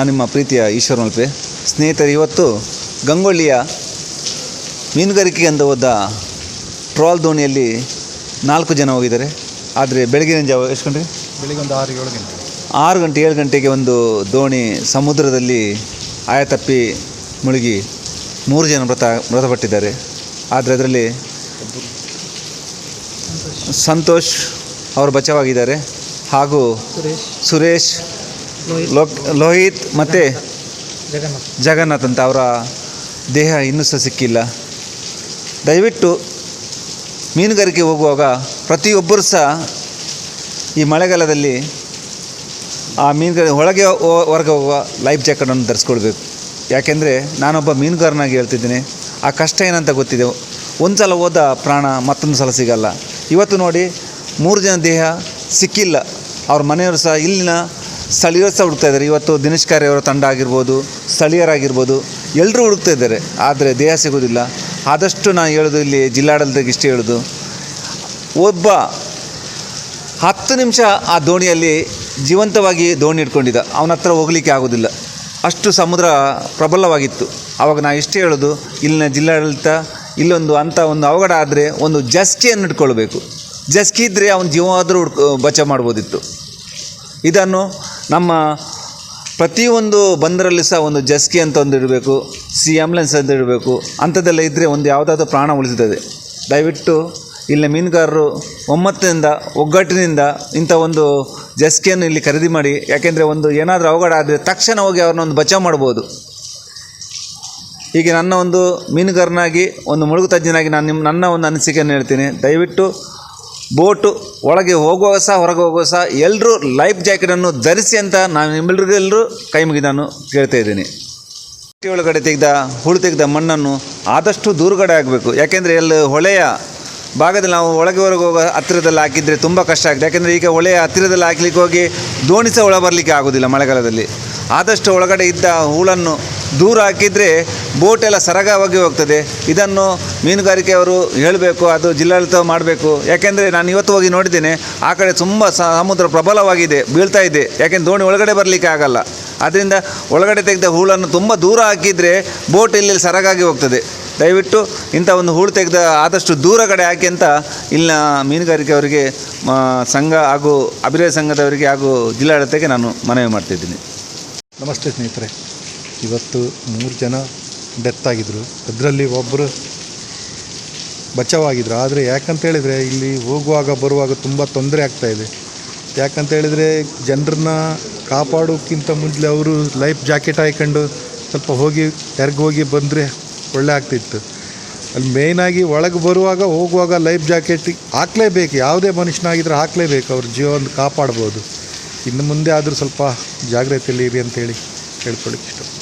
ನಾನು ನಿಮ್ಮ ಪ್ರೀತಿಯ ಈಶ್ವರ ಮಲ್ಪೆ ಸ್ನೇಹಿತರು ಇವತ್ತು ಗಂಗೊಳ್ಳಿಯ ಮೀನುಗಾರಿಕೆ ಅಂತ ಹೋದ ಟ್ರಾಲ್ ದೋಣಿಯಲ್ಲಿ ನಾಲ್ಕು ಜನ ಹೋಗಿದ್ದಾರೆ. ಆದರೆ ಬೆಳಗಿನ ಜಾವ ಎಷ್ಟು ಗಂಟೆ? ಬೆಳಿಗ್ಗೆ ಒಂದು ಆರು ಏಳು ಗಂಟೆ. ಆರು ಗಂಟೆ ಏಳು ಗಂಟೆಗೆ ಒಂದು ದೋಣಿ ಸಮುದ್ರದಲ್ಲಿ ಆಯತಪ್ಪಿ ಮುಳುಗಿ ಮೂರು ಜನ ಮೃತ ಮೃತಪಟ್ಟಿದ್ದಾರೆ. ಆದರೆ ಅದರಲ್ಲಿ ಸಂತೋಷ್ ಅವರು ಬಚಾವಾಗಿದ್ದಾರೆ ಹಾಗೂ ಸುರೇಶ್ ಲೋಕ್ ಲೋಹಿತ್ ಮತ್ತು ಜಗನ್ನಾಥ್. ಅಂತ ಅವರ ದೇಹ ಇನ್ನೂ ಸಹ ಸಿಕ್ಕಿಲ್ಲ. ದಯವಿಟ್ಟು ಮೀನುಗಾರಿಕೆ ಹೋಗುವಾಗ ಪ್ರತಿಯೊಬ್ಬರು ಸಹ ಈ ಮಳೆಗಾಲದಲ್ಲಿ ಆ ಮೀನುಗಾರಿಕೆ ಒಳಗೆ ಹೊರಗೆ ಹೋಗುವ ಲೈಫ್ ಜಾಕೆಟನ್ನು ಧರಿಸ್ಕೊಳ್ಬೇಕು. ಯಾಕೆಂದರೆ ನಾನೊಬ್ಬ ಮೀನುಗಾರನಾಗಿ ಹೇಳ್ತಿದ್ದೀನಿ. ಆ ಕಷ್ಟ ಏನಂತ ಗೊತ್ತಿದೆ. ಒಂದು ಸಲ ಹೋದ ಪ್ರಾಣ ಮತ್ತೊಂದು ಸಲ ಸಿಗಲ್ಲ. ಇವತ್ತು ನೋಡಿ ಮೂರು ಜನ ದೇಹ ಸಿಕ್ಕಿಲ್ಲ. ಅವ್ರ ಮನೆಯವರು ಸಹ ಇಲ್ಲಿನ ಸ್ಥಳೀಯರು ಸಹ ಹುಡುಕ್ತಾ ಇದ್ದಾರೆ. ಇವತ್ತು ದಿನೇಶ್ ಅವರ ತಂಡ ಆಗಿರ್ಬೋದು, ಸ್ಥಳೀಯರಾಗಿರ್ಬೋದು ಎಲ್ಲರೂ ಹುಡುಕ್ತಾ ಇದ್ದಾರೆ. ಆದರೆ ದೇಹ ಸಿಗೋದಿಲ್ಲ. ಆದಷ್ಟು ನಾನು ಹೇಳೋದು ಇಲ್ಲಿ ಜಿಲ್ಲಾಡಳಿತಕ್ಕೆ ಇಷ್ಟೇ ಹೇಳೋದು. ಒಬ್ಬ ಹತ್ತು ನಿಮಿಷ ಆ ದೋಣಿಯಲ್ಲಿ ಜೀವಂತವಾಗಿ ದೋಣಿ ಇಟ್ಕೊಂಡಿದ್ದ ಅವನ ಹತ್ರ ಹೋಗಲಿಕ್ಕೆ ಆಗೋದಿಲ್ಲ. ಅಷ್ಟು ಸಮುದ್ರ ಪ್ರಬಲವಾಗಿತ್ತು. ಆವಾಗ ನಾನು ಇಷ್ಟೇ ಹೇಳೋದು, ಇಲ್ಲಿನ ಜಿಲ್ಲಾಡಳಿತ ಇಲ್ಲೊಂದು ಅಂಥ ಒಂದು ಅವಘಡ ಆದರೆ ಒಂದು ಜಸ್ಕಿಯನ್ನು ಇಟ್ಕೊಳ್ಬೇಕು ಜಸ್ಕಿ ಇದ್ದರೆ ಅವನ ಆದರೂ ಹುಡ್ಕೋ, ಬಚಾವ್ ಮಾಡ್ಬೋದಿತ್ತು. ಇದನ್ನು ನಮ್ಮ ಪ್ರತಿಯೊಂದು ಬಂದರಲ್ಲಿ ಸಹ ಒಂದು ಜಸ್ಕಿ ಅಂತ ಒಂದು ಇಡಬೇಕು ಸಿ ಆ್ಯಂಬುಲೆನ್ಸ್ ಅಂತ ಇಡಬೇಕು ಅಂಥದ್ದೆಲ್ಲ ಇದ್ದರೆ ಒಂದು ಯಾವುದಾದ್ರೂ ಪ್ರಾಣ ಉಳಿಸುತ್ತದೆ. ದಯವಿಟ್ಟು ಇಲ್ಲಿ ಮೀನುಗಾರರು ಒಮ್ಮತ್ತಿನಿಂದ, ಒಗ್ಗಟ್ಟಿನಿಂದ ಇಂಥ ಒಂದು ಜಸ್ಕಿಯನ್ನು ಇಲ್ಲಿ ಖರೀದಿ ಮಾಡಿ, ಯಾಕೆಂದರೆ ಒಂದು ಏನಾದರೂ ಅವಘಡ ಆದರೆ ತಕ್ಷಣ ಹೋಗಿ ಅವ್ರನ್ನ ಒಂದು ಬಚಾವ್ ಮಾಡ್ಬೋದು. ಹೀಗೆ ನನ್ನ ಒಂದು ಮೀನುಗಾರನಾಗಿ, ಒಂದು ಮುಳುಗು ತಜ್ಞನಾಗಿ ನಾನು ನಿಮ್ಮ ನನ್ನ ಒಂದು ಅನಿಸಿಕೆಯನ್ನು ಹೇಳ್ತೀನಿ. ದಯವಿಟ್ಟು ಬೋಟು ಒಳಗೆ ಹೋಗುವಾಗ ಸಹ, ಹೊರಗೆ ಹೋಗುವಾಗ ಸಹ ಎಲ್ಲರೂ ಲೈಫ್ ಜಾಕೆಟನ್ನು ಧರಿಸಿ ಅಂತ ನಾನು ನಿಮ್ಮೆಲ್ಲರಿಗೆಲ್ಲರೂ ಕೈ ಮುಗಿ ನಾನು ಕೇಳ್ತಾ ಇದ್ದೀನಿ. ಒಳಗಡೆ ತೆಗೆದ, ಹುಳು ತೆಗೆದ ಮಣ್ಣನ್ನು ಆದಷ್ಟು ದೂರುಗಡೆ ಆಗಬೇಕು ಯಾಕೆಂದರೆ ಎಲ್ಲ ಹೊಳೆಯ ಭಾಗದಲ್ಲಿ ನಾವು ಒಳಗೆ ಹೊರಗೆ ಹೋಗೋ ಹತ್ತಿರದಲ್ಲಿ ಹಾಕಿದರೆ ತುಂಬ ಕಷ್ಟ ಆಗಿದೆ ಯಾಕೆಂದರೆ ಈಗ ಹೊಳೆಯ ಹತ್ತಿರದಲ್ಲಿ ಹಾಕ್ಲಿಕ್ಕೆ ಹೋಗಿ ದೋಣಿ ಸಹ ಒಳ ಬರಲಿಕ್ಕೆ ಆಗೋದಿಲ್ಲ ಮಳೆಗಾಲದಲ್ಲಿ. ಆದಷ್ಟು ಒಳಗಡೆ ಇದ್ದ ಹೂಳನ್ನು ದೂರ ಹಾಕಿದರೆ ಬೋಟ್ ಎಲ್ಲ ಸರಾಗವಾಗಿ ಹೋಗ್ತದೆ. ಇದನ್ನು ಮೀನುಗಾರಿಕೆಯವರು ಹೇಳಬೇಕು, ಅದು ಜಿಲ್ಲಾಡಳಿತ ಮಾಡಬೇಕು. ಯಾಕೆಂದರೆ ನಾನು ಇವತ್ತು ಹೋಗಿ ನೋಡಿದ್ದೇನೆ, ಆ ಕಡೆ ತುಂಬ ಸಮುದ್ರ ಪ್ರಬಲವಾಗಿದೆ, ಬೀಳ್ತಾ ಇದೆ. ಯಾಕೆಂದ್ರೆ ದೋಣಿ ಒಳಗಡೆ ಬರಲಿಕ್ಕೆ ಆಗಲ್ಲ. ಆದ್ದರಿಂದ ಒಳಗಡೆ ತೆಗೆದ ಹೂಳನ್ನು ತುಂಬ ದೂರ ಹಾಕಿದರೆ ಬೋಟ್ ಇಲ್ಲಿ ಸರಗಾಗಿ ಹೋಗ್ತದೆ. ದಯವಿಟ್ಟು ಇಂಥ ಒಂದು ಹೂಳು ತೆಗೆದ ಆದಷ್ಟು ದೂರ ಕಡೆ ಹಾಕಿ ಅಂತ ಇಲ್ಲಿನ ಮೀನುಗಾರಿಕೆಯವರಿಗೆ ಸಂಘ ಹಾಗೂ ಅಭಿನಯ ಸಂಘದವರಿಗೆ ಹಾಗೂ ಜಿಲ್ಲಾಡಳಿತಕ್ಕೆ ನಾನು ಮನವಿ ಮಾಡ್ತಿದ್ದೀನಿ. ನಮಸ್ತೆ ಸ್ನೇಹಿತರೆ. ಇವತ್ತು ಮೂರು ಜನ ಡೆತ್ ಆಗಿದ್ದರು ಅದರಲ್ಲಿ ಒಬ್ಬರು ಬಚಾವಾಗಿದ್ರು. ಆದರೆ ಯಾಕಂತೇಳಿದರೆ ಇಲ್ಲಿ ಹೋಗುವಾಗ ಬರುವಾಗ ತುಂಬ ತೊಂದರೆ ಆಗ್ತಾಯಿದೆ ಯಾಕಂತ ಹೇಳಿದ್ರೆ ಜನರನ್ನ ಕಾಪಾಡೋಕ್ಕಿಂತ ಮೊದಲು ಅವರು ಲೈಫ್ ಜಾಕೆಟ್ ಹಾಕ್ಕೊಂಡು ಸ್ವಲ್ಪ ಹೋಗಿ ಎರ್ಗ್ ಹೋಗಿ ಬಂದರೆ ಒಳ್ಳೆ ಆಗ್ತಿತ್ತು. ಅಲ್ಲಿ ಮೇಯ್ನಾಗಿ ಒಳಗೆ ಬರುವಾಗ ಹೋಗುವಾಗ ಲೈಫ್ ಜಾಕೆಟ್ ಹಾಕ್ಲೇಬೇಕು. ಯಾವುದೇ ಮನುಷ್ಯನಾಗಿದ್ದರೆ ಹಾಕಲೇಬೇಕು. ಅವ್ರ ಜೀವನ ಕಾಪಾಡ್ಬೋದು. ಇನ್ನು ಮುಂದೆ ಆದರೂ ಸ್ವಲ್ಪ ಜಾಗ್ರತೆಯಲ್ಲಿ ಇರಿ ಅಂತೇಳಿ ಹೇಳ್ಕೊಳ್ಳಿಕ್ಕೆ ಇಷ್ಟ